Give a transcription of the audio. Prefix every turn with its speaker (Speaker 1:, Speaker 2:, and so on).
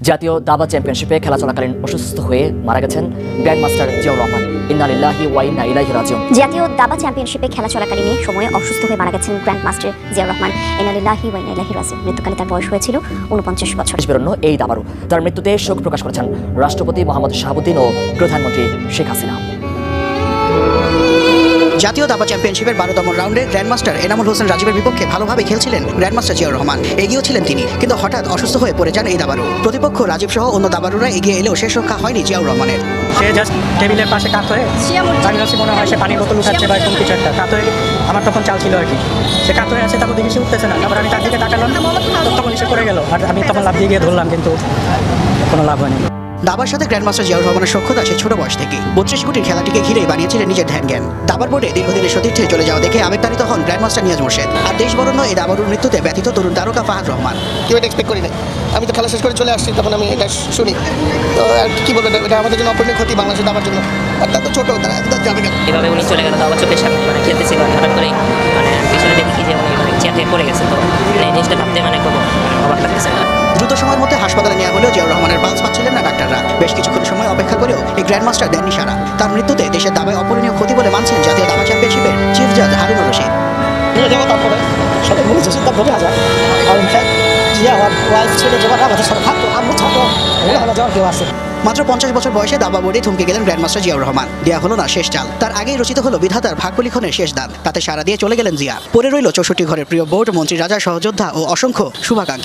Speaker 1: জাতীয় দাবা চ্যাম্পিয়নশিপে খেলা চলাকালীন অসুস্থ হয়ে মারা গেছেন গ্র্যান্ড মাস্টার জিয়াউর রহমান। ইন্নালিল্লাহি ওয়া ইন্না ইলাইহি রাজিউন।
Speaker 2: জাতীয় দাবা চ্যাম্পিয়নশিপে খেলা চলাকালীন সময়ে অসুস্থ হয়ে মারা গেছেন গ্র্যান্ড মাস্টার জিয়াউর রহমান। এনালিল্লাহি ওয়া ইনাইলাহি রাজিউন। মৃত্যুকালে তার বয়স হয়েছিল উনপঞ্চাশ বছর।
Speaker 1: দেশ বেরোনো এই দাবারু। তার মৃত্যুতে শোক প্রকাশ করেছেন রাষ্ট্রপতি মোহাম্মদ শাহাবুদ্দিন ও প্রধানমন্ত্রী শেখ হাসিনা।
Speaker 3: জাতীয় দাবা চ্যাম্পিয়নশিপের বারোতম রাউন্ডে গ্র্যান্ডমাস্টার এনামুল হোসেন রাজীবের বিপক্ষে ভালোভাবে খেলছিলেন গ্র্যান্ডমাস্টার জিয়াউর রহমান। এগিয়েও ছিলেন তিনি কিন্তু হঠাৎ অসুস্থ হয়ে পড়ে যান এই দাবারু প্রতিপক্ষ রাজীব সহ অন্য দাবারুরা এগিয়ে এলেও শেষ রক্ষা হয়নি জিয়াউর রহমানের।
Speaker 4: সে জাস্ট টেবিলের পাশে কাত হয়ে আমি ভাবছি মনে হয় সে পানির বোতল উঠাচ্ছে বা এরকম কিছু একটা। কাত হয়ে আমার তখন চাল ছিল আর কি। সে কাত হয়ে আছে তারপর দেখি সে উঠতেছে না। তারপর আমি তার দিকে তাকালাম। তখন সে পড়ে গেল। আর আমি তখন লাভ দিয়ে গিয়ে ধরলাম কিন্তু কোনো লাভ হয়নি।
Speaker 3: দাবার সাথে গ্র্যান্ডমাস্টার জিয়াউর রহমানের সক্ষতা আছে ছোট বয়স থেকে বত্রিশ কোটির খেলাটিকে ঘিরেই বানিয়েছিলেন নিজের ধ্যান জ্ঞান। দাবার বোর্ডে দীর্ঘদিনের সতীর্থে চলে যাওয়া দেখে আবেগতাড়িত হন গ্র্যান্ডমাস্টার নিয়াজ মোর্শেদ। আর দেশ বরণ্য এই দাবারুর মৃত্যুতে ব্যথিত তরুণ তারকা ফাহাদ রহমান।
Speaker 5: কেউ এটা এক্সপেক্ট করি না আমি তো খেলা শেষ করে চলে আসছি তখন আমি এটা শুনি। তো আর কি বলব এটা- আমাদের জন্য অপূর্ণীয় ক্ষতি বাংলাদেশে দাবার জন্য। আর তা তো ছোটো তারা যাবে
Speaker 6: এভাবে উনি চলে গেল তো আবার চোখের সামনে মানে খেলতেছিল। পড়ে গেছে তো। এই জিনিসটা ভাবতে মানে খুব অবাক লাগতেছে
Speaker 3: দ্রুত সময়ের মধ্যে হাসপাতালে নেওয়া হলেও জিয়াউর রহমানের পালস পাচ্ছিলেন না ডাক্তাররা। বেশ কিছুক্ষণ সময় অপেক্ষা করেও এই গ্র্যান্ডমাস্টার দেননি সারা। তার মৃত্যুতে দেশের দাবায় অপূরণীয় ক্ষতি বলে মানছেন জাতীয় দাবা চ্যাম্পিয়নশিপের চিফ জাজ হারুনুর রশিদ।
Speaker 5: নিয়ে যাব তারপরে সবাই বলেছে সিদ্ধান্ত নেওয়া যায় আর ইনফ্যাক্ট যে আমার ওয়াইফ ছেলে যাবার আমাদের সাথে থাকতো ওরা আমার যাওয়ার কেউ আছে।
Speaker 3: মাত্র পঞ্চাশ বছর বয়সে দাবা বোর্ডে থমকে গেলেন গ্র্যান্ডমাস্টার জিয়াউর রহমান। দেয়া হলো না শেষ চাল। তার আগেই রচিত হলো বিধাতার ভাগ্য লিখনের শেষ দান। তাতে সারা দিয়ে চলে গেলেন জিয়া। পরে রইল চৌষট্টি ঘরের প্রিয় বোর্ড, মন্ত্রী, রাজা, সহযোদ্ধা ও অসংখ্য শুভাকাঙ্ক্ষী।